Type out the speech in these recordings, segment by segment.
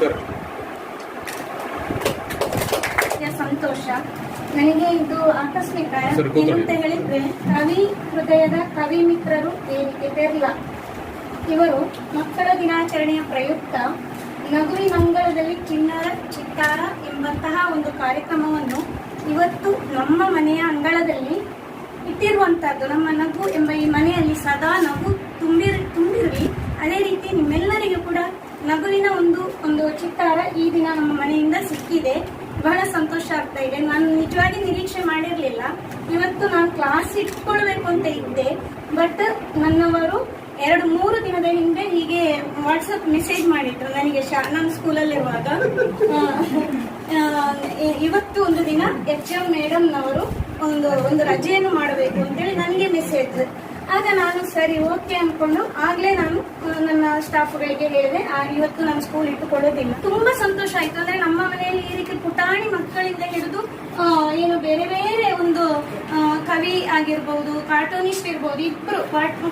Sir. ಸಂತೋಷ. ನನಗೆ ಇದು ಆಕಸ್ಮಿಕ. ಏನಂತ ಹೇಳಿದ್ರೆ ಕವಿ ಹೃದಯದ ಕವಿ ಮಿತ್ರರು ಪೆರ್ಲ ಇವರು ಮಕ್ಕಳ ದಿನಾಚರಣೆಯ ಪ್ರಯುಕ್ತ ನಗುವಿನಂಗಳದಲ್ಲಿ ಚಿಣ್ಣರ ಚಿತ್ತಾರ ಎಂಬಂತಹ ಒಂದು ಕಾರ್ಯಕ್ರಮವನ್ನು ಇವತ್ತು ನಮ್ಮ ಮನೆಯ ಅಂಗಳದಲ್ಲಿ ಇಟ್ಟಿರುವಂತಹದ್ದು. ನಮ್ಮ ನಗು ಎಂಬ ಈ ಮನೆಯಲ್ಲಿ ಸದಾ ನಗು ತುಂಬಿರ್ ತುಂಬಿರಲಿ. ಅದೇ ರೀತಿ ನಿಮ್ಮೆಲ್ಲರಿಗೂ ಕೂಡ ನಗುವಿನ ಒಂದು ಒಂದು ಚಿತ್ತಾರ ಈ ದಿನ ನಮ್ಮ ಮನೆಯಿಂದ ಸಿಕ್ಕಿದೆ. ಬಹಳ ಸಂತೋಷ ಆಗ್ತಾ ಇದೆ. ನಾನು ನಿಜವಾಗಿ ನಿರೀಕ್ಷೆ ಮಾಡಿರಲಿಲ್ಲ. ಇವತ್ತು ನಾನು ಕ್ಲಾಸ್ ಇಟ್ಕೊಳ್ಬೇಕು ಅಂತ ಇದ್ದೆ. ಬಟ್ ನನ್ನವರು ಎರಡು, ಮೂರು ದಿನದ ಹಿಂದೆ ಹೀಗೆ ವಾಟ್ಸಪ್ ಮೆಸೇಜ್ ಮಾಡಿದ್ರು. ನನಗೆ ಶಾ, ನಾನು ಸ್ಕೂಲಲ್ಲಿರುವಾಗ ಇವತ್ತು ಒಂದು ದಿನ ಎಚ್ ಎಂ ಮೇಡಮ್ನವರು ಒಂದು ಒಂದು ರಜೆಯನ್ನು ಮಾಡಬೇಕು ಅಂತೇಳಿ ನನಗೆ ಮೆಸೇಜ್ ಆಗ ನಾನು ಸರಿ, ಓಕೆ ಅನ್ಕೊಂಡು ಆಗ್ಲೇ ನಾನು ನನ್ನ ಸ್ಟಾಫ್ಗಳಿಗೆ ಹೇಳಿದೆ ಇವತ್ತು ನಾನು ಸ್ಕೂಲ್ ಇಟ್ಟುಕೊಳ್ಳೋದಿಲ್ಲ. ತುಂಬಾ ಸಂತೋಷ ಆಯ್ತು. ಅಂದ್ರೆ ನಮ್ಮ ಮನೆಯಲ್ಲಿ ಈ ರೀತಿ ಪುಟಾಣಿ ಮಕ್ಕಳಿಂದ ಹಿಡಿದು ಏನು ಬೇರೆ ಬೇರೆ ಒಂದು ಕವಿ ಆಗಿರ್ಬಹುದು ಕಾರ್ಟೂನಿಸ್ಟ್ ಇರ್ಬೋದು, ಇಬ್ರು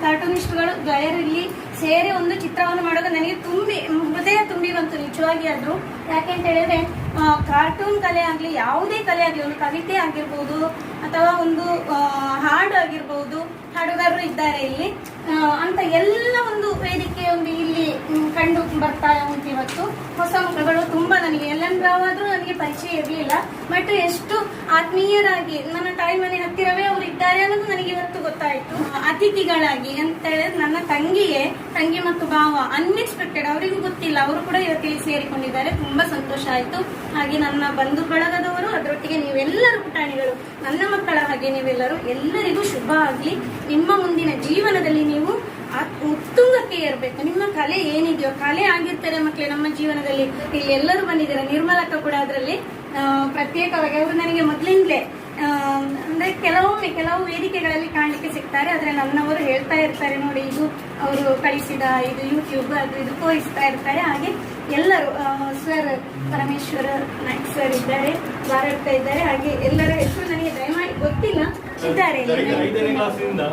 ಕಾರ್ಟೂನಿಸ್ಟ್ಗಳು ಗೆಳೆಯರಲ್ಲಿ ಸೇರಿ ಒಂದು ಚಿತ್ರವನ್ನು ಮಾಡೋದು ನನಗೆ ತುಂಬಿ, ಹೃದಯ ತುಂಬಿ ಬಂತು, ನಿಜವಾಗಿ ಆದ್ರು. ಯಾಕೆಂತ ಹೇಳಿದ್ರೆ ಕಾರ್ಟೂನ್ ಕಲೆ ಆಗಲಿ, ಯಾವುದೇ ಕಲೆ ಆಗಲಿ, ಒಂದು ಕವಿತೆ ಆಗಿರ್ಬೋದು, ಅಥವಾ ಒಂದು ಹಾಡು ಆಗಿರ್ಬೋದು ಹಾಡುಗಾರರು ಇದ್ದಾರೆ ಇಲ್ಲಿ. ಅಂತ ಎಲ್ಲ ಒಂದು ವೇದಿಕೆ ಒಂದು ಇಲ್ಲಿ ಕಂಡು ಬರ್ತಾ ಉಂಟು ಇವತ್ತು. ಹೊಸ ಮುಖಗಳು ತುಂಬಾ ನನಗೆ. ಎಲ್ಲನ್ ರಾವ್ ಆದ್ರೂ ನನಗೆ ಪರಿಚಯ ಇರಲಿಲ್ಲ. ಬಟ್ ಎಷ್ಟು ಆತ್ಮೀಯರಾಗಿ, ನನ್ನ ತಾಯಿ ಮನೆ ಹತ್ತಿರವೇ ಅವರು ಇದ್ದಾರೆ ಅನ್ನೋದು ನನಗೆ ಇವತ್ತು ಗೊತ್ತಾಯ್ತು. ಅತಿಥಿಗಳಾಗಿ ಅಂತ ನನ್ನ ತಂಗಿಗೆ ತಂಗಿ ಮತ್ತು ಭಾವ ಅನ್ಎಕ್ಸ್ಪೆಕ್ಟೆಡ್ ಅವರಿಗೂ ಗೊತ್ತಿಲ್ಲ. ಅವರು ಕೂಡ ಇವತ್ತಿಲ್ಲಿ ಸೇರಿಕೊಂಡಿದ್ದಾರೆ. ತುಂಬಾ ಸಂತೋಷ ಆಯ್ತು. ಹಾಗೆ ನನ್ನ ಬಂಧು ಬಳಗದವರು, ಅದರೊಟ್ಟಿಗೆ ನೀವೆಲ್ಲರೂ ಪುಟಾಣಿಗಳು, ನನ್ನ ಮಕ್ಕಳ ಹಾಗೆ ನೀವೆಲ್ಲರೂ ಎಲ್ಲರಿಗೂ ಶುಭ ಆಗ್ಲಿ. ನಿಮ್ಮ ಮುಂದಿನ ಜೀವನದಲ್ಲಿ ನೀವು ಉತ್ತುಂಗಕ್ಕೆ ಏರ್ಬೇಕು. ನಿಮ್ಮ ಕಲೆ ಏನಿದೆಯೋ, ಕಲೆ ಆಗಿರ್ತಾರೆ ಮಕ್ಕಳೇ ನಮ್ಮ ಜೀವನದಲ್ಲಿ. ಇಲ್ಲಿ ಎಲ್ಲರೂ ಬಂದಿದ್ದಾರೆ. ನಿರ್ಮಲಕ್ಕ ಕೂಡ ಅದರಲ್ಲಿ ಪ್ರತ್ಯೇಕವಾಗಿ ಅವರು ನನಗೆ ಮೊದಲಿಂದಲೇ ಅಂದ್ರೆ ಕೆಲವೊಮ್ಮೆ, ಕೆಲವು ವೇದಿಕೆಗಳಲ್ಲಿ ಕಾಣಲಿಕ್ಕೆ ಸಿಗ್ತಾರೆ. ಆದ್ರೆ ನನ್ನವರು ಹೇಳ್ತಾ ಇರ್ತಾರೆ ನೋಡಿ, ಇದು ಅವರು ಕಳಿಸಿದ, ಇದು ಯೂಟ್ಯೂಬ್ ಅದು ಇದು ತೋರಿಸ್ತಾ ಇರ್ತಾರೆ. ಹಾಗೆ ಎಲ್ಲರೂ ಸರ್ ಪರಮೇಶ್ವರ, ನಾಯ್ಕ್ ಸರ್ ಇದ್ದಾರೆ, ಭಾರತ ಇದ್ದಾರೆ. ಹಾಗೆ ಎಲ್ಲರ ಹೆಸರು ನನಗೆ ದಯಮಾಡಿ ಗೊತ್ತಿಲ್ಲ. ಇತರೆ 5ನೇ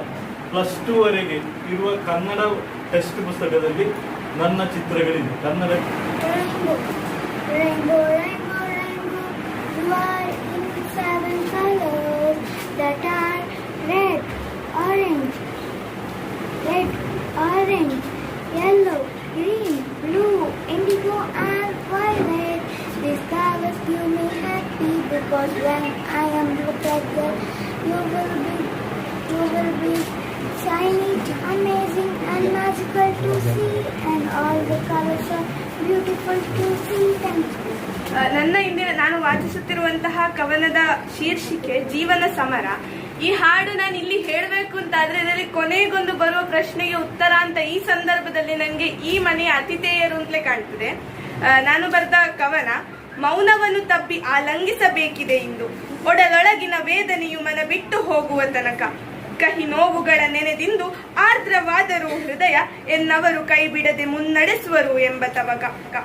ಪ್ಲಸ್ 2 ವರೆಗೆ ಇರುವ ಕನ್ನಡ ಟೆಸ್ಟ್ ಪುಸ್ತಕದಲ್ಲಿ வண்ண ಚಿತ್ರಗಳಿವೆ Kannada in boy are seven colours that are red orange red orange yellow green blue indigo and violet this colours make me happy because when i am look at you will be, you will be shiny, amazing, and magical to see, and all the colors are beautiful to see. ನನ್ನ ಇಂದಿನ ನಾನು ವಾಚಿಸುತ್ತಿರುವಂತಹ ಕವನದ ಶೀರ್ಷಿಕೆ ಜೀವನ ಸಮರ ಈ ಹಾಡು ನಾನು ಇಲ್ಲಿ ಹೇಳಬೇಕು ಅಂತ ಆದ್ರೆ ಇದರಲ್ಲಿ ಕೊನೆಗೊಂದು ಬರುವ ಪ್ರಶ್ನೆಗೆ ಉತ್ತರ ಅಂತ ಈ ಸಂದರ್ಭದಲ್ಲಿ ನನಗೆ ಈ ಮನೆಯ ಅತಿಥೇಯರು ಅಂತಲೇ ಕಾಣ್ತದೆ ನಾನು ಬರೆದ ಕವನ ಮೌನವನ್ನು ತಪ್ಪಿ ಆಲಂಘಿಸಬೇಕಿದೆ ಇಂದು ಒಡಲೊಳಗಿನ ವೇದನೆಯು ಮನ ಬಿಟ್ಟು ಹೋಗುವ ತನಕ. ಕಹಿ ನೋವುಗಳ ನೆನೆದಿಂದು ಆರ್ದ್ರವಾದರೂ ಹೃದಯ ಎನ್ನವರು ಕೈ ಬಿಡದೆ ಮುನ್ನಡೆಸುವರು ಎಂಬ ತವಕ.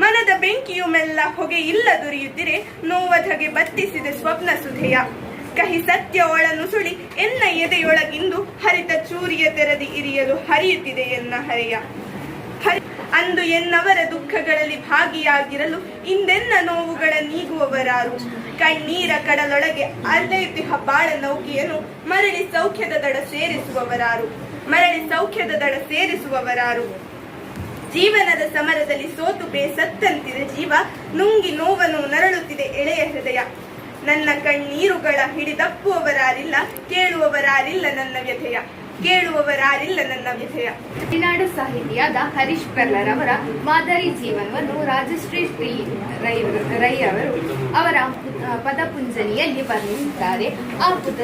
ಮನದ ಬೆಂಕಿಯು ಮೆಲ್ಲ ಹೊಗೆ ಇಲ್ಲ ದುರಿಯುತ್ತಿರೆ, ನೋವಧಗೆ ಬತ್ತಿಸಿದೆ ಸ್ವಪ್ನ ಸುಧೆಯ. ಕಹಿ ಸತ್ಯ ಒಳನುಸುಳಿ ಎನ್ನ ಎದೆಯೊಳಗಿಂದು ಹರಿತ ಚೂರಿಯ ತೆರದಿ ಇರಿಯಲು ಹರಿಯುತ್ತಿದೆ ಎನ್ನ ಹರೆಯ. ಹರಿ- ಅಂದು ಎನ್ನವರ ದುಃಖಗಳಲ್ಲಿ ಭಾಗಿಯಾಗಿರಲು ಇಂದೆನ್ನ ನೋವುಗಳ ನೀಗುವವರಾರು. ಕಣ್ಣೀರ ಕಡಲೊಳಗೆ ಅಲ್ಲೈತಿಹ ಬಾಳ ನೌಕೆಯನ್ನು ಮರಳಿ ಸೌಖ್ಯದ ದಡ ಸೇರಿಸುವವರಾರು. ಮರಳಿ ಸೌಖ್ಯದ ದಡ ಸೇರಿಸುವವರಾರು. ಜೀವನದ ಸಮರದಲ್ಲಿ ಸೋತು ಬೇಸತ್ತಂತಿದೆ ಜೀವ, ನುಂಗಿ ನೋವನ್ನು ನರಳುತ್ತಿದೆ ಎಳೆಯ ಹೃದಯ. ನನ್ನ ಕಣ್ಣೀರುಗಳ ಹಿಡಿದಪ್ಪುವವರಾರಿಲ್ಲ, ಕೇಳುವವರಾರಿಲ್ಲ ನನ್ನ ವ್ಯಥೆಯ. ಕೇಳುವವರಾರಿಲ್ಲ ನನ್ನ ವಿಷಯ ಮಲೆನಾಡು ಸಾಹಿತಿಯಾದ ಹರೀಶ್ ಪೆರ್ಲರ್ ಅವರ ಮಾದರಿ ಜೀವನವನ್ನು ರಾಜಶ್ರೀ ಶ್ರೀ ರೈ ರೈ ಅವರು ಅವರ ಪದಪುಂಜನಿಯಲ್ಲಿ ವರ್ಣಿಸಿದ್ದಾರೆ ಆ ಪದ,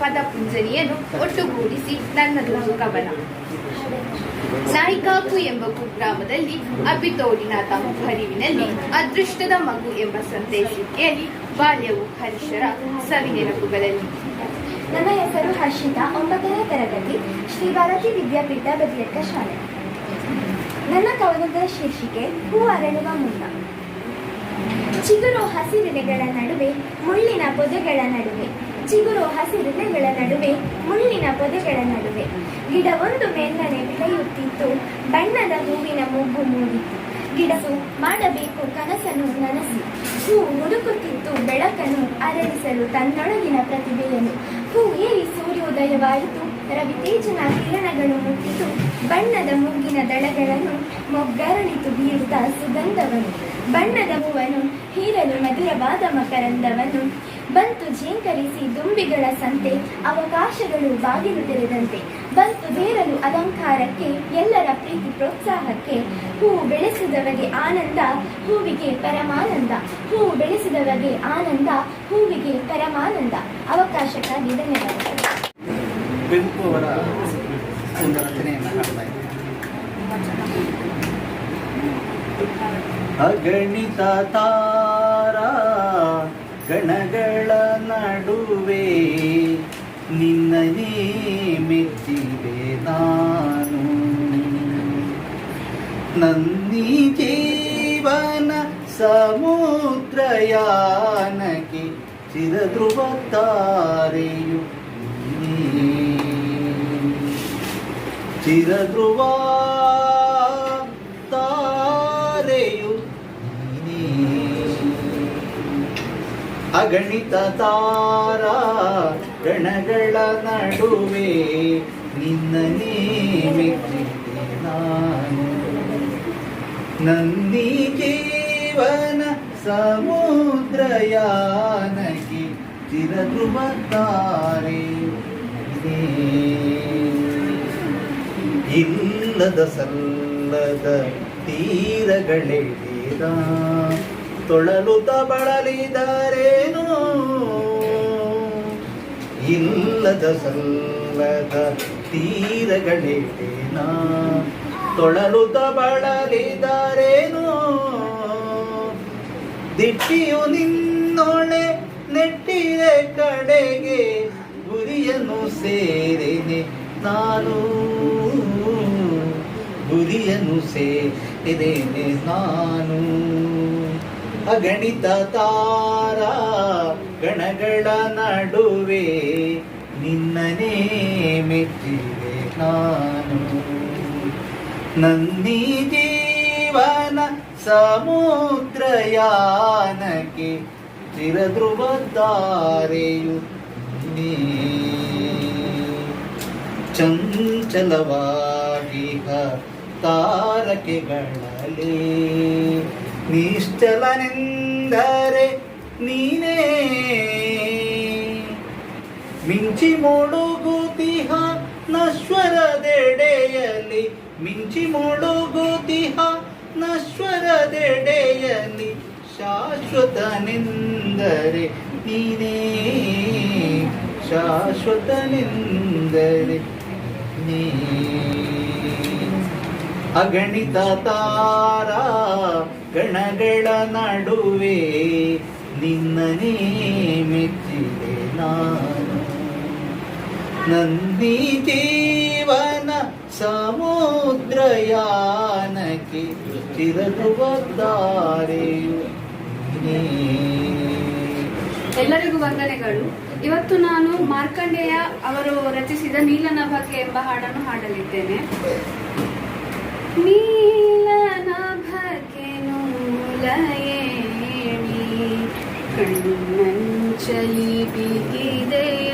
ಪದಪುಂಜನಿಯನ್ನು ಒಟ್ಟುಗೂಡಿಸಿ ನನ್ನದು ಕವನ ನಾಯಿಕಾಕು ಎಂಬ ಕುಗ್ರಾಮದಲ್ಲಿ ಅಬ್ಬಿತೋಡಿನ ತಮ್ಮ ಹರಿವಿನಲ್ಲಿ ಅದೃಷ್ಟದ ಮಗು ಎಂಬ ಸಂದೇಶಿಕೆಯಲ್ಲಿ ಬಾಲ್ಯವು ಹರೀಶರ ಸವಿ ನೆನಪುಗಳಲ್ಲಿ ನನ್ನ ಹೆಸರು ಹರ್ಷಿತಾ. ಒಂಬತ್ತನೇ ತರಗತಿ, ಶ್ರೀ ಭಾರತಿ ವಿದ್ಯಾಪೀಠ ಬದಿಯಕ್ಕ ಶಾಲೆ. ನನ್ನ ಕವನದ ಶೀರ್ಷಿಕೆ, ಹೂ ಅರಳುವ ಮುನ್ನ. ಚಿಗುರು ಹಸಿರೆಲೆಗಳ ನಡುವೆ, ಮುಳ್ಳಿನ ಪೊದೆಗಳ ನಡುವೆ. ಚಿಗುರು ಹಸಿರೆಲೆಗಳ ನಡುವೆ, ಮುಳ್ಳಿನ ಪೊದೆಗಳ ನಡುವೆ. ಗಿಡವೊಂದು ಮೇಲ್ಗಡೆ ಬೆಳೆಯುತ್ತಿತ್ತು ಬಣ್ಣದ ಹೂವಿನ ಮೂಗು ಮೂಡಿತ್ತು. ಗಿಡವು ಮಾಡಬೇಕು ಕನಸನ್ನು ನನಸಿ. ಹೂ ಹುಡುಕುತ್ತಿತ್ತು, ಬೆಳಕನ್ನು ಅರಳಿಸಲು ತನ್ನೊಳಗಿನ ಪ್ರತಿಭೆಯನ್ನು. ಹೂ ಏರಿ ಸೂರ್ಯೋದಯವಾಯಿತು. ರವಿತೇಜನ ಕಿರಣಗಳು ಮುಟ್ಟಿತು. ಬಣ್ಣದ ಮೂಗಿನ ದಳಗಳನ್ನು ಮೊಗ್ಗರಳಿತು ಬೀರುತ್ತಾ ಸುಗಂಧವನ್ನು. ಬಣ್ಣದ ಹೂವನ್ನು ಹೀರಲು ಮಧುರವಾದ ಮಕರಂದವನ್ನು ಬಂತು ಝೇಂಕರಿಸಿ ದುಂಬಿಗಳ ಸಂತೆ, ಅವಕಾಶಗಳು ಬಾಗಿಲು ತೆರೆದಂತೆ. ಬಂತು ಬೇರಲು ಅಲಂಕಾರಕ್ಕೆ, ಎಲ್ಲರ ಪ್ರೀತಿ ಪ್ರೋತ್ಸಾಹಕ್ಕೆ. ಹೂ ಬೆಳೆಸಿದವರಿಗೆ ಆನಂದ, ಹೂವಿಗೆ ಪರಮಾನಂದ. ಹೂ ಬೆಳೆಸಿದವರಿಗೆ ಆನಂದ, ಹೂವಿಗೆ ಪರಮಾನಂದ. ಅವಕಾಶಕ್ಕಾಗಿ ಧನ್ಯವಾದಗಳು. ಅಗಣಿತ ತಾರ ಗಣಗಳ మెచ్చివే నాను నంది జీవన ಸಮುದ್ರಯಾನಕ್ಕೆ ಚಿರಧ್ರುವ ತಾರೆಯು ಚಿರಧ್ರುವ ತಾರೆಯು ಅಗಣಿತ ತಾರಾ ಗಣಗಳ ನಡುವೆ ನಿನ್ನನೇ ಮೆಚ್ಚಿದೆ ನಾನು. ನನ್ನಿ ಜೀವನ ಸಮುದ್ರಯಾನಕ್ಕೆ ಚಿರಧ್ರುವ ತಾರೆ ಇಲ್ಲದ ಸಲ್ಲದ ತೀರಗಳೆಳಿದ ತೊಳಲುತ ಬಳಲಿದರೇನೋ ಇಲ್ಲದ ಸಲ್ಲದ ತೀರಗಳೇನ ತೊಳಲುತ ಬಳಲಿದರೇನೋ? ದಿಟ್ಟಿಯು ನಿನ್ನೊಳೆ ನೆಟ್ಟಿದ ಕಡೆಗೆ, ಗುರಿಯನ್ನು ಸೇರಿನೆ ನಾನು. ಗುರಿಯನ್ನು ಸೇರಿದ್ದೇನೆ ನಾನು. ಅಗಣಿತ ತಾರ ಗಣಗಳ ನಡುವೆ ನಿನ್ನನೇ ಮೆಚ್ಚಿದೆ ನಾನು. ನನ್ನಿ ಜೀವನ ಸಮುದ್ರಯಾನಕ್ಕೆ ಚಿರಧ್ರುವ ದಾರೆಯು ನೀ ಚಂಚಲವಾಗಿಹ ತಾರಕೆಗಳಲ್ಲಿ ನಿಶ್ಚಲನೆಂದರೆ ನೀನೇ. ಮಿಂಚಿ ನಶ್ವರ ನಶ್ವರದೆಡೆಯಲ್ಲಿ ಮಿಂಚಿ ಮೊಳುಗುತಿಹ ನಶ್ವರದೆಡೆಯಲ್ಲಿ ಶಾಶ್ವತನೆಂದರೆ ನೀನೇ. ಶಾಶ್ವತನೆಂದರೆ ನೀ ಅಗಣಿತ ತಾರ ಗಣಗಳ ನಡುವೆ ನಿನ್ನನೇ ಮೆಚ್ಚಿದೆ ನಾನು ನಂದಿ ಜೀವನ ಸಮುದ್ರಯಾನಕ್ಕೆ ಚಿರದುವ ದಾರೆಯು. ಎಲ್ಲರಿಗೂ ವಂದನೆಗಳು. ಇವತ್ತು ನಾನು ಮಾರ್ಕಂಡೇಯ ಅವರು ರಚಿಸಿದ ನೀಲನಭಕ್ಕೆ ಎಂಬ ಹಾಡನ್ನು ಹಾಡಲಿದ್ದೇನೆ. ನೀಲನಭಕ್ಕೆ ನೂಲಯೇಣಿ ಕಣ್ಣಂಚಲಿ ಬಿಗಿದೆಯ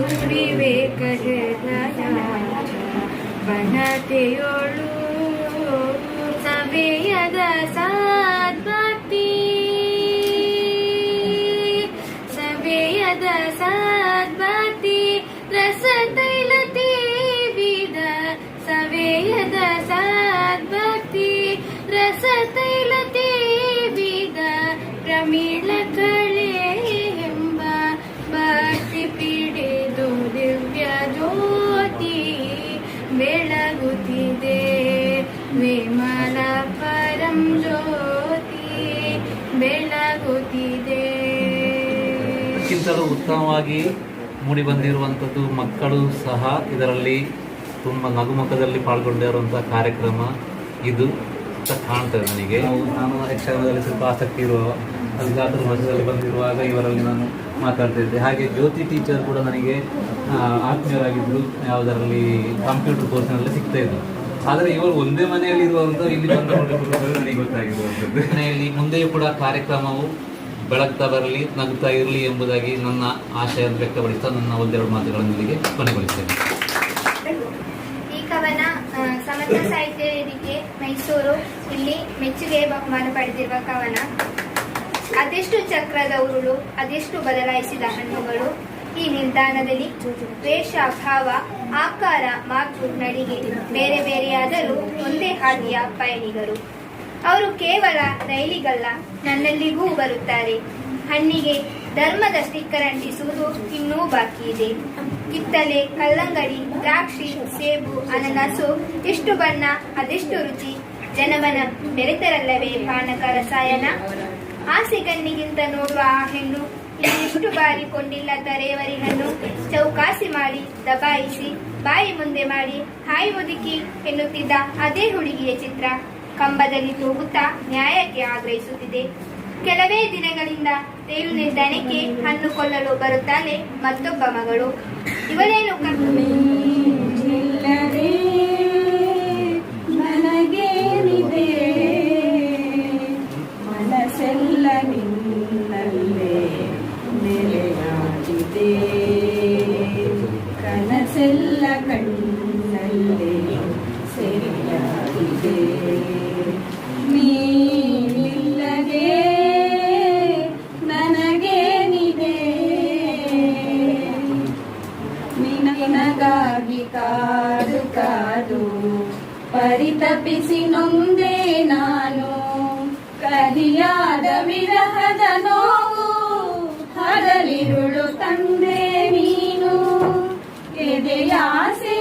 ತಿಂಬಕಂಬದ ಮೇಲೆ ಸುರಿವೆ ಕಜದ ಉತ್ತಮವಾಗಿ ಮೂಡಿ ಬಂದಿರುವಂಥದ್ದು ಮಕ್ಕಳು ಸಹ ಇದರಲ್ಲಿ ತುಂಬ ನಗುಮುಖದಲ್ಲಿ ಪಾಲ್ಗೊಂಡಿರುವಂಥ ಕಾರ್ಯಕ್ರಮ ಇದು ಅಂತ ಕಾಣ್ತದೆ ನನಗೆ. ನಾನು ಯಕ್ಷಗಾನದಲ್ಲಿ ಸ್ವಲ್ಪ ಆಸಕ್ತಿ ಇರುವ ಅಲ್ಲಿ ಮಧ್ಯದಲ್ಲಿ ಬಂದಿರುವಾಗ ಇವರಲ್ಲಿ ನಾನು ಮಾತಾಡ್ತಿದ್ದೆ ಹಾಗೆ ಜ್ಯೋತಿ ಟೀಚರ್ ಕೂಡ ನನಗೆ ಆತ್ಮೀಯರಾಗಿದ್ದರು ಯಾವುದರಲ್ಲಿ ಕಂಪ್ಯೂಟರ್ ಕೋರ್ಸ್ನಲ್ಲಿ ಸಿಗ್ತಾ ಇದ್ದರು ಆದರೆ ಇವರು ಒಂದೇ ಮನೆಯಲ್ಲಿ ಇರುವಂಥ ಇಲ್ಲಿ ಬಂದ ನನಗೆ ಗೊತ್ತಾಗಿರುವಂಥದ್ದು. ಮನೆಯಲ್ಲಿ ಮುಂದೆಯೂ ಕೂಡ ಕಾರ್ಯಕ್ರಮವು ಬೆಳಗ್ತಾ ಬರಲಿ, ನಗ್ತಾ ಇರಲಿ ಎಂಬುದಾಗಿ ನನ್ನ ಆಶಯ ವ್ಯಕ್ತಪಡಿಸ್ತಾ ನನ್ನ ಒಂದೆರಡು ಮಾತುಗಳನ್ನು ಇಲ್ಲಿಗೆ ಕೊನೆಗೊಳಿಸ್ತೇನೆ. ಈ ಕವನ ಸಮರ್ಥ ಸಾಹಿತ್ಯ ವೇದಿಕೆ ಮೈಸೂರು, ಇಲ್ಲಿ ಮೆಚ್ಚುಗೆ ಬಹುಮಾನ ಪಡೆದಿರುವ ಕವನ. ಅದೆಷ್ಟು ಚಕ್ರದ ಉರುಳು, ಅದೆಷ್ಟು ಬದಲಾಯಿಸಿದ ಹಣ್ಣುಗಳು ಈ ನಿಲ್ದಾಣದಲ್ಲಿ ವೇಷ ಭಾವ ಆಕಾರ, ಮಾತು, ನಡಿಗೆ, ಬೇರೆ ಬೇರೆಯಾದರೂ ಒಂದೇ ಹಾದಿಯ ಪಯಣಿಗರು ಅವರು ಕೇವಲ ರೈಲಿಗಲ್ಲ, ನನ್ನಲ್ಲಿಗೂ ಬರುತ್ತಾರೆ. ಹಣ್ಣಿಗೆ ಧರ್ಮದ ಸ್ಟಿಕ್ಕರ್ ಅಂಟಿಸುವುದು ಇನ್ನೂ ಬಾಕಿ ಇದೆ. ಕಿತ್ತಲೆ, ಕಲ್ಲಂಗಡಿ, ದ್ರಾಕ್ಷಿ, ಸೇಬು, ಅನನಸು, ಎಷ್ಟು ಬಣ್ಣ, ಅದೆಷ್ಟು ರುಚಿ. ಜನವನ ಬೆರೆತರಲ್ಲವೇ ಪಾನಕ ರಸಾಯನ? ಆಸೆ ಕಣ್ಣಿಗಿಂತ ನೋಡುವ ಆ ಹೆಣ್ಣು ಇನ್ನೆಷ್ಟು ಬಾರಿ ಕೊಂಡಿಲ್ಲ ತರೇವರಿ ಹಣ್ಣು. ಚೌಕಾಸಿ ಮಾಡಿ ದಬಾಯಿಸಿ, ಬಾಯಿ ಮುಂದೆ ಮಾಡಿ, ಹಾಯಿ ಮುದುಕಿ ಎನ್ನುತ್ತಿದ್ದ ಅದೇ ಹುಡುಗಿಯ ಚಿತ್ರ. ಕಂಬದಲ್ಲಿ ತೂಗುತ್ತಾ ನ್ಯಾಯಕ್ಕೆ ಆಗ್ರಹಿಸುತ್ತಿದೆ. ಕೆಲವೇ ದಿನಗಳಿಂದ ತೇಲು ನಿಲ್ದಾಣಕ್ಕೆ ಹಣ್ಣು ಕೊಳ್ಳಲು ಬರುತ್ತಾಳೆ ಮತ್ತೊಬ್ಬ ಮಗಳು. ಇವಳೇನು ನಿನಗಾಗಿ ಕಾದು ಕಾದು ಪರಿತಪಿಸಿ ನೊಂದೆ ನಾನು. ಕಲಿಯಾದ ವಿರಹದ ನೋವು ಹಗಲಿರುಳು ತಂದೆ ನೀನು. ಎದೆಯಾಸೆ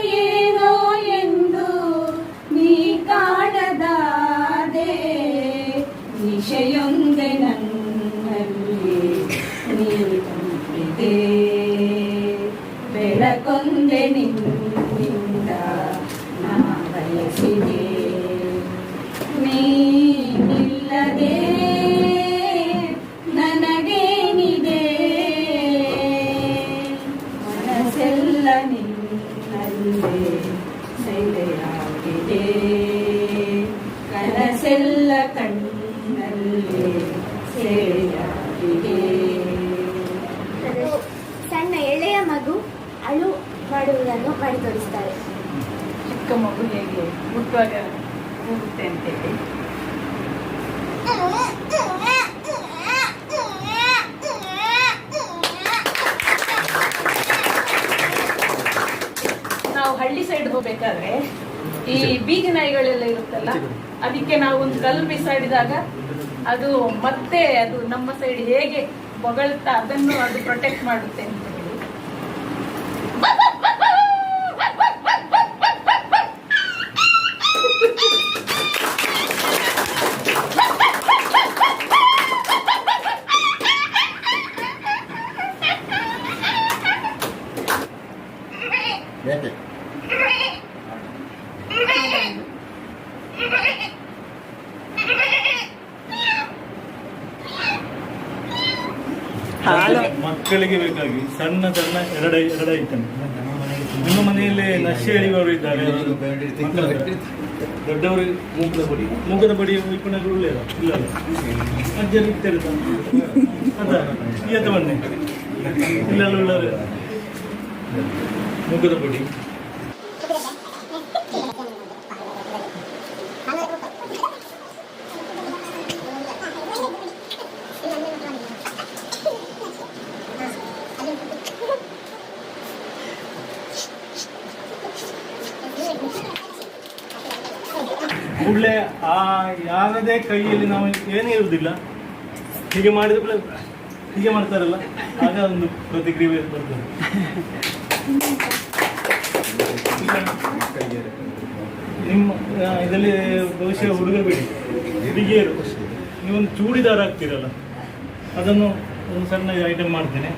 ಕೂಗುತ್ತೆ ಅಂತ ಹೇಳಿ ನಾವು ಹಳ್ಳಿ ಸೈಡ್ ಹೋಗ್ಬೇಕಾದ್ರೆ ಈ ಬೀದಿ ನಾಯಿಗಳೆಲ್ಲ ಇರುತ್ತಲ್ಲ ಅದಕ್ಕೆ ನಾವು ಒಂದು ಕಲ್ಲು ಬಿಸಾಡಿದಾಗ ಅದು ಮತ್ತೆ ಅದು ನಮ್ಮ ಸೈಡ್ ಹೇಗೆ ಬೊಗಳ್ತಾ ಅದನ್ನು ಅದು ಪ್ರೊಟೆಕ್ಟ್ ಮಾಡುತ್ತೆ. ಹೇಳಿ ಮಕ್ಕಳಿಗೆ ಬೇಕಾಗಿ ಸಣ್ಣ ಸಣ್ಣ ಎರಡ ಎರಡ ಐಟಮ್ ನಿಮ್ಮ ಮನೆಯಲ್ಲಿ ನಶೆ ಎಳೆಯುವವರು ಇದ್ದಾರೆ. ದೊಡ್ಡವರು ಮೂಗದ ಪುಡಿ ಮೂಗದ ಬಡಿಯ ಇಪ್ಪಣ್ಣಗಳು ಇಲ್ಲ ಇಲ್ಲ ಅಜ್ಜರು ಇರ್ತಾರೆ ಅದ. ಈತ ಬನ್ನಿ ಇಲ್ಲ ಉಳ್ಳವರು ಮೂಗದ ಬಡಿ ಕೂಡಲೇ ಆ ಯಾರದೇ ಕೈಯಲ್ಲಿ ನಾವು ಏನೇ ಇರುವುದಿಲ್ಲ ಹೀಗೆ ಮಾಡಿದ ಹೀಗೆ ಮಾಡ್ತಾರಲ್ಲ, ಆಗ ಒಂದು ಪ್ರತಿಕ್ರಿಯೆ ಬರ್ತದೆ. ನಿಮ್ಮ ಇದರಲ್ಲಿ ಬಹುಶಃ ಹುಡುಗ ಬಿಡಿ. ಹುಡುಗಿಯರು, ನೀವೊಂದು ಚೂಡಿದಾರ ಹಾಕ್ತೀರಲ್ಲ, ಅದನ್ನು ಒಂದು ಸಣ್ಣ ಐಟಮ್ ಮಾಡ್ತೇನೆ.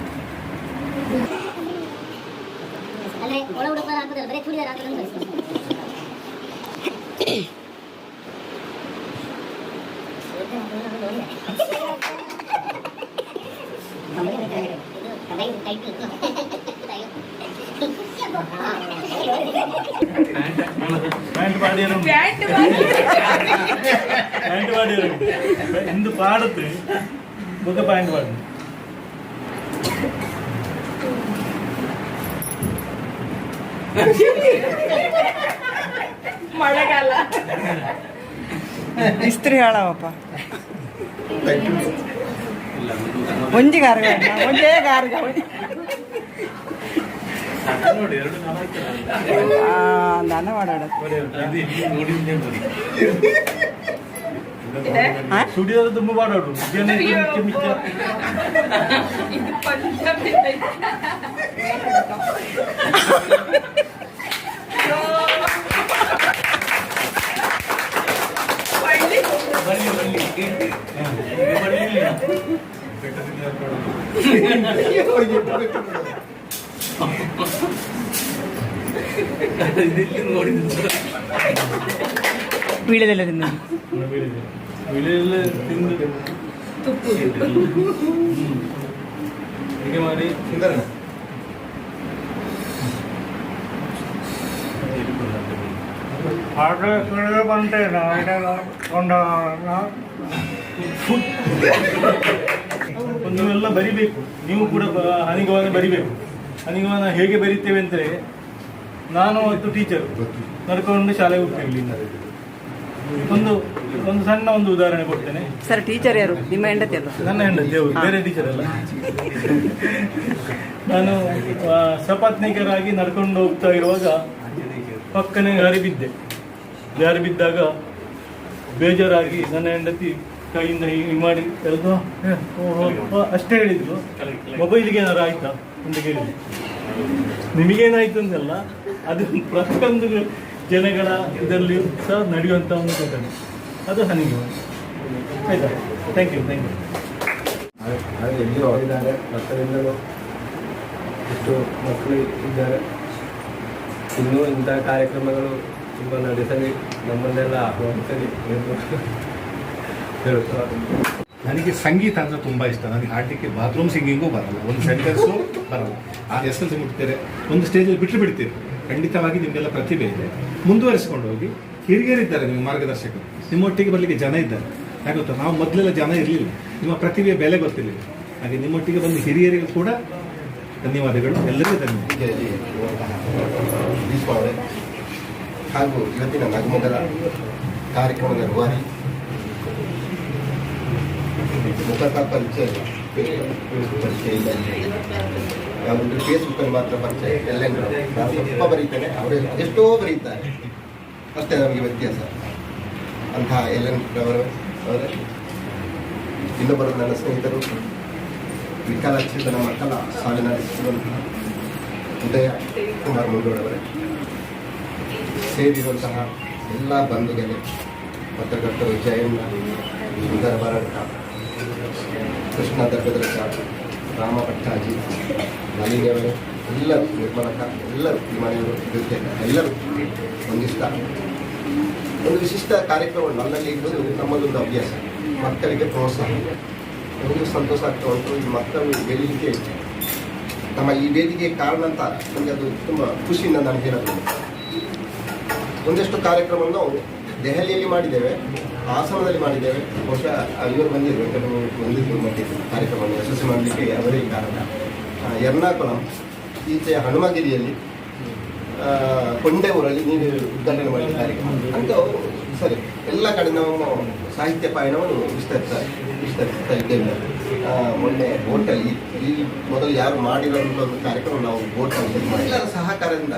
ಅಂದ್ರೆ ಒಳ ಬರೀ ಚೂಡಿದಾರ ಹಾಕೋದನ್ನು പാൻറ് പാടിയ എന്ത് പാടത്ത് ഇതൊക്കെ പാൻറ് പാടുന്നു മഴക്കാല ഇസ്ത്രീ ആളാവപ്പ ಒಂಜಿ ಗಾರ್ಗ ಒಂದೇ ಗಾರ್ಗ ನೋಡಿ ಎರಡು ದನ ಮಾಡಾಡ ಹಾ? ಸ್ಟುಡಿಯೋದ ತುಂಬ ಬಾಡೋಡು ಜನ ಮಿಚ್ಚ ಮಿಚ್ಚ ಇದು ಪಂಜಾಬಿ ಬನ್ನಿ ಬನ್ನಿ ಹಾ, ಈಗ ಬರ್ಲಿಲ್ಲ. ಬೀಳದೆಲ್ಲ ತಿಂದು ವಿಳೆಲ್ಲ ವಿಳೆಲ್ಲ ತಿಂದು ಹ್ಮ್. ಹೀಗೆ ಮಾಡಿ ನೀವೆಲ್ಲ ಬರಿಬೇಕು. ನೀವು ಕೂಡ ಹನಿಗವನ ಬರಿಬೇಕು. ಹನಿಗವನ ಹೇಗೆ ಬರಿತೇವೆ ಅಂದರೆ ನಾನು ಇತ್ತು ಟೀಚರ್ ನಡ್ಕೊಂಡು ಶಾಲೆಗೆ ಹೋಗ್ತೇವೆ ಇಲ್ಲಿಂದ. ಒಂದು ಒಂದು ಸಣ್ಣ ಒಂದು ಉದಾಹರಣೆ ಕೊಡ್ತೇನೆ. ಸರ್ ಟೀಚರ್ ಯಾರು? ನಿಮ್ಮ ಹೆಂಡತಿ ಅಲ್ಲ ನನ್ನ ಹೆಂಡತಿ ಅವರು ಬೇರೆ ಟೀಚರ್ ಅಲ್ಲ. ನಾನು ಸಪತ್ನಿಕರಾಗಿ ನಡ್ಕೊಂಡು ಹೋಗ್ತಾ ಇರುವಾಗ ಪಕ್ಕನೆ ಜಾರಿ ಬಿದ್ದೆ ಬಿದ್ದಾಗ ಬೇಜಾರಾಗಿ ನನ್ನ ಹೆಂಡತಿ ಕೈಯಿಂದ ಹೀಗೆ ಮಾಡಿ ಎಲ್ಲ ಅಷ್ಟೇ ಹೇಳಿದ್ರು. ಮೊಬೈಲ್ಗೆ ಏನಾರು ಆಯ್ತಾ? ಅಂತ ಕೇಳಿದ್ರು ನಿಮಗೇನಾಯ್ತು ಅಂತಲ್ಲ ಅದು ಪ್ರತಿಯೊಂದು ಜನಗಳ ಇದರಲ್ಲಿ ಸಹ ನಡೆಯುವಂಥ ಒಂದು ಘಟನೆ. ಅದು ಹನಿಗೆ ಆಯ್ತಾ? ಥ್ಯಾಂಕ್ ಯು ಥ್ಯಾಂಕ್ ಯು ಹಾಗೆ ಎಲ್ಲಿಯೋ ಇದ್ದಾರೆ ಮಕ್ಕಳಿಂದಲೂ ಎಷ್ಟು ಮಕ್ಕಳು ಇದ್ದಾರೆ. ಇನ್ನೂ ಇಂಥ ಕಾರ್ಯಕ್ರಮಗಳು ತುಂಬ ನಡೆಸಲಿ ನಮ್ಮನ್ನೆಲ್ಲ ಆಹ್ವಾನಿಸಲಿ ಎಂದು ನನಗೆ ಸಂಗೀತ ಅಂದ್ರೆ ತುಂಬಾ ಇಷ್ಟ. ನನಗೆ ಹಾಡಲಿಕ್ಕೆ ಬಾತ್ರೂಮ್ ಸಿಂಗಿಂಗು ಬರಲ್ಲ. ಒಂದು ಸೆಂಟೆನ್ಸು ಬರಲ್ಲ. ಆ ಎಸ್ ಎಲ್ ಸಿ ಮುಟ್ತೇನೆ. ಒಂದು ಸ್ಟೇಜಲ್ಲಿ ಬಿಟ್ಟು ಬಿಡ್ತೀರಿ ಖಂಡಿತವಾಗಿ ನಿಮಗೆಲ್ಲ ಪ್ರತಿಭೆ ಇದೆ. ಮುಂದುವರಿಸಿಕೊಂಡು ಹೋಗಿ ಹಿರಿಯರಿದ್ದಾರೆ ನಿಮ್ಮ ಮಾರ್ಗದರ್ಶಕರು. ನಿಮ್ಮೊಟ್ಟಿಗೆ ಬರಲಿಕ್ಕೆ ಜನ ಇದ್ದಾರೆ. ಯಾಕೆ ನಾವು ಮೊದಲೆಲ್ಲ ಜನ ಇರಲಿಲ್ಲ. ನಿಮ್ಮ ಪ್ರತಿಭೆಯ ಬೆಲೆ ಗೊತ್ತಿರಲಿಲ್ಲ. ಹಾಗೆ ನಿಮ್ಮೊಟ್ಟಿಗೆ ಬಂದು ಹಿರಿಯರಿಗೂ ಕೂಡ ಧನ್ಯವಾದಗಳು. ಎಲ್ಲರಿಗೂ ಧನ್ಯವಾದ. ಹಾಗೂ ಇವತ್ತಿನ ನಗಮಗಳ ಕಾರ್ಯಕ್ರಮದ ರೂವಾರಿ. ಮುಖತ ಪರಿಚಯ ಇಲ್ಲ ಫೇಸ್ಬುಕ್ ಪರಿಚಯ ಇಲ್ಲ ಯಾವುದು ಫೇಸ್ಬುಕ್ಕಲ್ಲಿ ಮಾತ್ರ ಪರಿಚಯ ಎಲ್ಲೆಂದ್ರು ನಾನು ಸ್ವಲ್ಪ ಬರೀತೇನೆ ಅವರು ಅದೆಷ್ಟೋ ಬರೀತಾರೆ ಅಷ್ಟೇ ನಮಗೆ ವ್ಯತ್ಯಾಸ ಅಂತಹ ಎಲ್ ರವರು ಅವರೇ ಇನ್ನೊಬ್ಬರು ನನ್ನ ಸ್ನೇಹಿತರು ವಿಕಲಚೇತನ ಮಕ್ಕಳ ಸಾಲಿನ ಉದಯ ಕುಮಾರ್ ಮುಂಡೋಡವರೇ ಸೇರಿರುವಂತಹ ಎಲ್ಲ ಬಂಧುಗಳೇ ಪತ್ರಕರ್ತರು ಜಯಣ್ಣ ಸುಂದರ ಬರಡ್ಕ ಕೃಷ್ಣ ದರ್ಗದರ್ಕ ರಾಮ ಪಟ್ಟಾಜಿ ನಳಿನಿಯವರು ಎಲ್ಲರೂ ನಿರ್ಮಲಕ ಎಲ್ಲರೂ ಮನೆಯವರು ಇರುತ್ತೆ ಎಲ್ಲರೂ ಒಂದಿಷ್ಟ. ಒಂದು ವಿಶಿಷ್ಟ ಕಾರ್ಯಕ್ರಮ ನನ್ನಲ್ಲಿ ಇರುವುದು ನಮ್ಮದೊಂದು ಅಭ್ಯಾಸ. ಮಕ್ಕಳಿಗೆ ಪ್ರೋತ್ಸಾಹ. ಒಂದು ಸಂತೋಷ ಆಗ್ತಾ ಉಂಟು. ಈ ಮಕ್ಕಳು ಗೆಲ್ಲಲಿಕ್ಕೆ ನಮ್ಮ ಈ ವೇದಿಕೆ ಕಾರಣ ಅಂತ ನನಗೆ ಅದು ತುಂಬ ಖುಷಿಯಿಂದ ನಾನು ಹೇಳಬಹುದು. ಒಂದಷ್ಟು ಕಾರ್ಯಕ್ರಮವನ್ನು ದೆಹಲಿಯಲ್ಲಿ ಮಾಡಿದ್ದೇವೆ, ಹಾಸನದಲ್ಲಿ ಮಾಡಿದ್ದೇವೆ. ಬಹುಶಃ ಇವರು ಬಂದಿದ್ದರು ಕೆಲವು ಬಂದಿದ್ದರು ಮತ್ತೆ ಕಾರ್ಯಕ್ರಮವನ್ನು ಯಶಸ್ವಿ ಮಾಡಲಿಕ್ಕೆ ಅವರೇ ಕಾರಣ. ಎರ್ನಾಕುಲಂ ಈಚೆ ಹನುಮಗಿರಿಯಲ್ಲಿ ಕೊಂಡೆ ಊರಲ್ಲಿ ನೀರು ಉದ್ಘಾಟನೆ ಮಾಡಿದ ಕಾರ್ಯಕ್ರಮ. ಅಂತ ಸರಿ, ಎಲ್ಲ ಕಡೆ ನಾವು ಸಾಹಿತ್ಯ ಪಯಣವನ್ನು ವಿಸ್ತರಿಸ್ತಾ ವಿಸ್ತರಿಸ್ತಾ ಇದ್ದೇವೆ. ಮೊನ್ನೆ ಬೋಟಲ್ಲಿ ಈ ಮೊದಲು ಯಾರು ಮಾಡಿರೋ ಒಂದು ಕಾರ್ಯಕ್ರಮ ನಾವು ಬೋಟಲ್ಲಿ ಎಲ್ಲರ ಸಹಕಾರದಿಂದ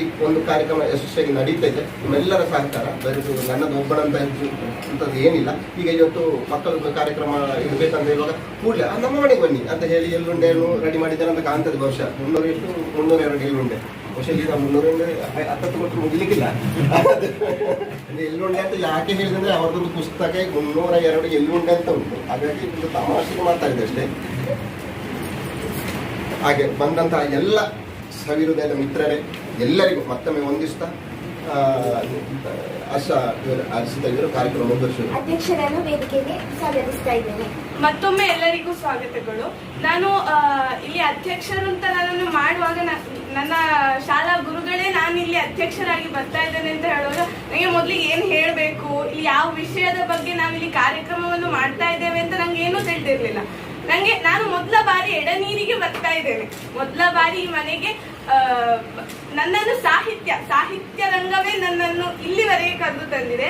ಈ ಒಂದು ಕಾರ್ಯಕ್ರಮ ಯಶಸ್ವಿಯಾಗಿ ನಡೀತಾ ಇದೆ. ನಿಮ್ಮೆಲ್ಲರ ಸಹಕಾರ, ಬರೀ ನನ್ನದು ಒಬ್ಬನಂತ ಅಂತದ್ದು ಏನಿಲ್ಲ. ಈಗ ಇವತ್ತು ಮಕ್ಕಳದ್ದು ಕಾರ್ಯಕ್ರಮ ಇರಬೇಕಂತ ಇವಾಗ ಕೂಡಲೇ ನಮ್ಮ ಮನೆಗೆ ಬನ್ನಿ ಅಂತ ಹೇಳಿ ಎಳ್ಳುಂಡೆಯನ್ನು ರೆಡಿ ಮಾಡಿದ್ದಾರೆ ಅಂತ ಕಾಣ್ತದೆ ಬಹುಶಃ. ಮುನ್ನೂರು ಎಷ್ಟು? ಮುನ್ನೂರ ಎರಡು ಎಳ್ಳುಂಡೆ. ಬಹುಶಃ ಈಗ ಮುನ್ನೂರ ಹತ್ತತ್ತು ಕೊಟ್ಟು ಮುಗಿಲಿಕ್ಕಿಲ್ಲ. ಎಳ್ಳುಂಡೆ ಅಂತ ಯಾಕೆ ಹೇಳಿದ್ರೆ ಅವರದೊಂದು ಪುಸ್ತಕ ಮುನ್ನೂರ ಎರಡು ಎಳ್ಳುಂಡೆ ಅಂತ ಉಂಟು. ಹಾಗಾಗಿ ಒಂದು ತಮಾಷೆಗೆ ಮಾತಾಡಿದೆ ಅಷ್ಟೇ. ಹಾಗೆ ಬಂದಂತಹ ಎಲ್ಲ ಸವಿಹೃದಯದ ಮಿತ್ರರೇ ಎಲ್ಲರಿಗೂ ಮತ್ತೊಮ್ಮೆ ಇವರು ಕಾರ್ಯಕ್ರಮ ಮುಂದುವರಿಸಿದರು ಅಧ್ಯಕ್ಷರನ್ನು ವೇದಿಕೆಗೆ ಸ್ವಾಗತಿಸ್ತಾ ಇದ್ದೇನೆ. ಮತ್ತೊಮ್ಮೆ ಎಲ್ಲರಿಗೂ ಸ್ವಾಗತಗಳು. ನಾನು ಇಲ್ಲಿ ಅಧ್ಯಕ್ಷರು ಅಂತ ನನ್ನನ್ನು ಮಾಡುವಾಗ ನ- ನನ್ನ ಶಾಲಾ ಗುರುಗಳೇ ನಾನು ಇಲ್ಲಿ ಅಧ್ಯಕ್ಷರಾಗಿ ಬರ್ತಾ ಇದ್ದೇನೆ ಅಂತ ಹೇಳುವಾಗ ನನಗೆ ಮೊದಲಿಗೆ ಏನು ಹೇಳಬೇಕು? ಇಲ್ಲಿ ಯಾವ ವಿಷಯದ ಬಗ್ಗೆ ನಾವು ಇಲ್ಲಿ ಕಾರ್ಯಕ್ರಮವನ್ನು ಮಾಡ್ತಾ ಇದ್ದೇವೆ ಅಂತ ನಂಗೆ ಏನೂ ತಿಳಿದಿರ್ಲಿಲ್ಲ. ನಂಗೆ ನಾನು ಮೊದಲ ಬಾರಿ ಎಡನೀರಿಗೆ ಬರ್ತಾ ಇದ್ದೇನೆ. ಮೊದಲ ಬಾರಿ ಈ ಮನೆಗೆ ನನ್ನನ್ನು ಸಾಹಿತ್ಯ ಸಾಹಿತ್ಯ ರಂಗವೇ ನನ್ನನ್ನು ಇಲ್ಲಿವರೆಗೆ ಕರೆದು ತಂದಿದೆ.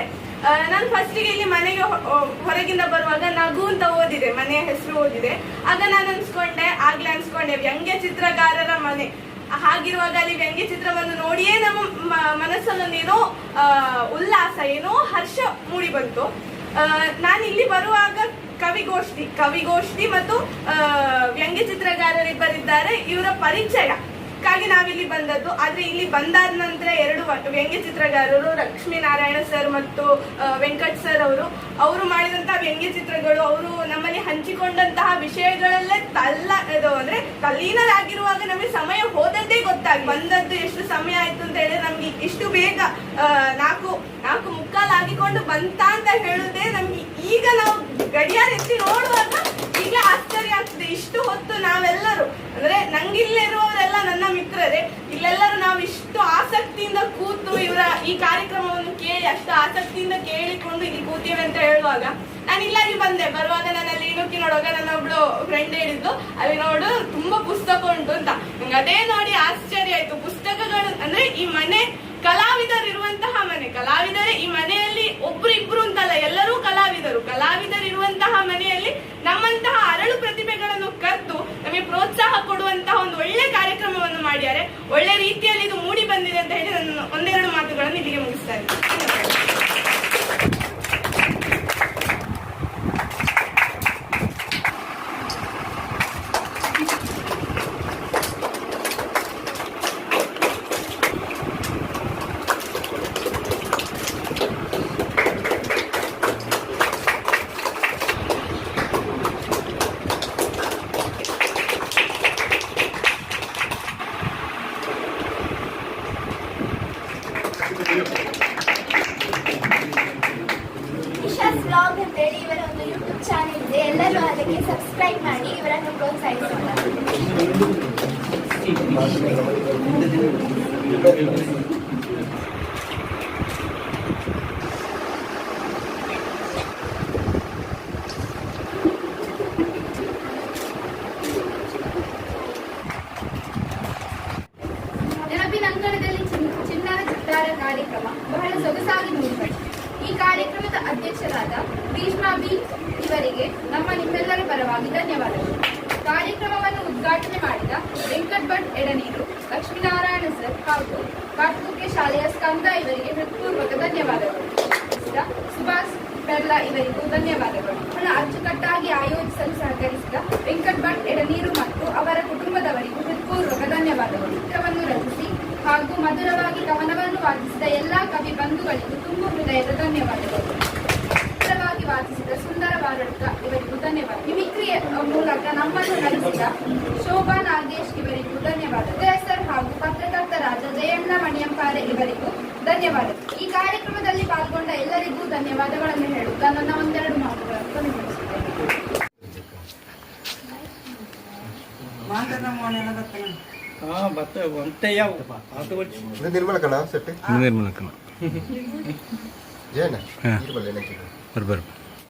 ನಾನು ಫಸ್ಟಿಗೆ ಇಲ್ಲಿ ಮನೆಗೆ ಹೊರಗಿಂದ ಬರುವಾಗ ನಗು ಅಂತ ಓದಿದೆ, ಮನೆಯ ಹೆಸರು ಓದಿದೆ. ಆಗ ನಾನು ಅನ್ಸ್ಕೊಂಡೆ, ಆಗ್ಲೇ ಅನ್ಸ್ಕೊಂಡೆ, ವ್ಯಂಗ್ಯ ಚಿತ್ರಗಾರರ ಮನೆ. ಹಾಗಿರುವಾಗ ಅಲ್ಲಿ ವ್ಯಂಗ್ಯ ಚಿತ್ರವನ್ನು ನೋಡಿಯೇ ನಮ್ಮ ಮನಸ್ಸಲ್ಲೊಂದೇನೋ ಉಲ್ಲಾಸ, ಏನೋ ಹರ್ಷ ಮೂಡಿ ಬಂತು. ನಾನು ಇಲ್ಲಿ ಬರುವಾಗ ಕವಿಗೋಷ್ಠಿ ಕವಿಗೋಷ್ಠಿ ಮತ್ತು ವ್ಯಂಗ್ಯ ಚಿತ್ರಕಾರರಿಬ್ಬರಿದ್ದಾರೆ ಇವರ ಪರಿಚಯ. ಕ್ಕಾಗಿ ನಾವಿಲ್ಲಿ ಬಂದದ್ದು. ಆದ್ರೆ ಇಲ್ಲಿ ಬಂದಾದ ನಂತರ ಎರಡು ವ್ಯಂಗ್ಯ ಲಕ್ಷ್ಮೀ ನಾರಾಯಣ ಸರ್ ಮತ್ತು ವೆಂಕಟ್ ಸರ್ ಅವರು ಅವರು ಮಾಡಿದಂತಹ ವ್ಯಂಗ್ಯ ಚಿತ್ರಗಳು ಅವರು ನಮ್ಮಲ್ಲಿ ಹಂಚಿಕೊಂಡಂತಹ ವಿಷಯಗಳಲ್ಲೇ ತಲ್ಲ, ಇದು ಅಂದ್ರೆ ತಲ್ಲೀನರಾಗಿರುವಾಗ ನಮಗೆ ಸಮಯ ಹೋದದ್ದೇ ಗೊತ್ತಾಗಿ, ಬಂದದ್ದು ಎಷ್ಟು ಸಮಯ ಆಯ್ತು ಅಂತ ಹೇಳಿದ್ರೆ ನಮ್ಗೆ ಇಷ್ಟು ಬೇಗ ನಾಲ್ಕು ನಾಲ್ಕು ಮುಕ್ಕಾಲು ಆಗಿಕೊಂಡು ಬಂತ ಅಂತ ಹೇಳುದೇ ನಮ್ಗೆ ಈಗ ನಾವು ಗಡಿಯಾರ ಎತ್ತಿ ನೋಡುವಾಗ ಈಗ ಆಶ್ಚರ್ಯ ಆಗ್ತದೆ. ಇಷ್ಟು ಹೊತ್ತು ನಾವೆಲ್ಲರೂ, ಅಂದ್ರೆ ನಂಗಿಲ್ಲಿರುವವರೆಲ್ಲ ನನ್ನ ಮಿತ್ರರೇ, ಇಲ್ಲೆಲ್ಲರೂ ನಾವು ಇಷ್ಟು ಆಸಕ್ತಿಯಿಂದ ಕೂತು ಇವರ ಈ ಕಾರ್ಯಕ್ರಮವನ್ನು ಕೇಳಿ, ಅಷ್ಟು ಆಸಕ್ತಿಯಿಂದ ಕೇಳಿಕೊಂಡು ಇಲ್ಲಿ ಕೂತೀವಿ ಅಂತ ಹೇಳುವಾಗ ನಾನು ಇಲ್ಲಾಗಿ ಬಂದೆ. ಬರುವಾಗ ನಾನು ಅಲ್ಲಿ ಇಣುಕಿ ನೋಡುವಾಗ ನನ್ನ ಒಬ್ಳು ಫ್ರೆಂಡ್ ಹೇಳಿದ್ದು, ಅಲ್ಲಿ ನೋಡು, ತುಂಬಾ ಪುಸ್ತಕ ಉಂಟು ಅಂತ. ನಂಗೆ ಅದೇ ನೋಡಿ ಆಶ್ಚರ್ಯ ಆಯ್ತು. ಪುಸ್ತಕಗಳು, ಅಂದ್ರೆ ಈ ಮನೆ ಕಲಾವಿದರಿರುವಂತಹ ಮನೆ. ಕಲಾವಿದರೇ ಈ ಮನೆಯಲ್ಲಿ ಒಬ್ರು ಇಬ್ರು ಅಂತಲ್ಲ, ಎಲ್ಲರೂ ಕಲಾವಿದರು. ಕಲಾವಿದರಿರುವಂತಹ ಮನೆಯಲ್ಲಿ ನಮ್ಮಂತಹ ಅರಳು ಪ್ರತಿಭೆಗಳನ್ನು ಕರೆದು ನಮಗೆ ಪ್ರೋತ್ಸಾಹ ಕೊಡುವಂತಹ ಒಂದು ಒಳ್ಳೆ ಕಾರ್ಯಕ್ರಮವನ್ನು ಮಾಡಿದ್ದಾರೆ. ಒಳ್ಳೆ ರೀತಿಯಲ್ಲಿ ಇದು ಮೂಡಿ ಬಂದಿದೆ ಅಂತ ಹೇಳಿ ನಾನು ಒಂದೆರಡು ಮಾತುಗಳನ್ನು ಇಲ್ಲಿಗೆ ಮುಗಿಸ್ತಾ ಇದ್ದೀನಿ ಇಶಾಸ್ ಬ್ಲಾಗ್ ಅಂತೇಳಿ ಇವರ ಒಂದು ಯೂಟ್ಯೂಬ್ ಚಾನೆಲ್ ಇದೆ ಎಲ್ಲರೂ ಅದಕ್ಕೆ ಸಬ್ಸ್ಕ್ರೈಬ್ ಮಾಡಿ ಇವರನ್ನು ಪ್ರೋತ್ಸಾಹಿಸೋಣ ನೆನಪಿನ ಅಂಗಳದಲ್ಲಿ ಚಿನ್- ಚಿಣ್ಣರ ಚಿತ್ತಾರ ಕಾರ್ಯಕ್ರಮ ಬಹಳ ಸೊಗಸಾಗಿ ಮೂಡಿಬಂತು ಈ ಕಾರ್ಯಕ್ರಮದ ಅಧ್ಯಕ್ಷರಾದ ಗ್ರೀಷ್ಮಾ ಬಿ ಇವರಿಗೆ ನಮ್ಮ ನಿಮ್ಮೆಲ್ಲರ ಪರವಾಗಿ ಧನ್ಯವಾದಗಳು ಕಾರ್ಯಕ್ರಮವನ್ನು ಉದ್ಘಾಟನೆ ಮಾಡಿದ ಭಟ್ ಎಡನೀರು. ಲಕ್ಷ್ಮೀನಾರಾಯಣ ಸರ್ ಹಾಗೂ ಕಾಟ್ಕುಕ್ಕೆ ಶಾಲೆಯ ಸ್ಕಂದ ಇವರಿಗೆ ಹೃತ್ಪೂರ್ವಕ ಧನ್ಯವಾದಗಳು. ಸುಭಾಷ್ ಪೆರ್ಲಾ ಇವರಿಗೂ ಧನ್ಯವಾದಗಳು. ಹಣ ಅಚ್ಚುಕಟ್ಟಾಗಿ ಆಯೋಜಿಸಲು ಸಹಕರಿಸಿದ ವೆಂಕಟ್ ಭಟ್ ಎಡನೀರು ಮತ್ತು ಅವರ ಕುಟುಂಬದವರಿಗೂ ಹೃತ್ಪೂರ್ವಕ ಧನ್ಯವಾದಗಳು. ಚಿತ್ರವನ್ನು ರಚಿಸಿ ಹಾಗೂ ಮಧುರವಾಗಿ ಕವನವನ್ನು ವಾದಿಸಿದ ಎಲ್ಲಾ ಕವಿ ಬಂಧುಗಳಿಗೂ ತುಂಬು ಹೃದಯದ ಧನ್ಯವಾದಗಳು. ಚಿತ್ರವಾಗಿ ವಾಚಿಸಿದ ಸುಂದರ ಬಾರಡ್ಕ ಇವರಿಗೂ ಧನ್ಯವಾದ. ಮಿಮಿಕ್ರಿಯ ಮೂಲಕ ನಮ್ಮನ್ನು ನಡೆಸಿದ ಶೋಭಾ ನಾಗೇಶ್ ಇವರಿಗೂ ಧನ್ಯವಾದ. ಸರ್ ಹಾಗೂ ಪತ್ರಕರ್ತರಾದ ಜಯಣ್ಣ ಮಣಿಯಂಪಾರೆ ಇವರಿಗೂ ಧನ್ಯವಾದ. ಈ ಕಾರ್ಯಕ್ರಮದಲ್ಲಿ ಪಾಲ್ಗೊಂಡ ಎಲ್ಲರಿಗೂ ಧನ್ಯವಾದಗಳನ್ನು ಹೇಳುತ್ತಾ ನನ್ನ ಒಂದೆರಡು ಮಾತುಗಳನ್ನು ಅದು ಇದು ನಿರ್ಮಲಕಣ ಸೆಟ್? ನಿರ್ಮಲಕ್ಕನ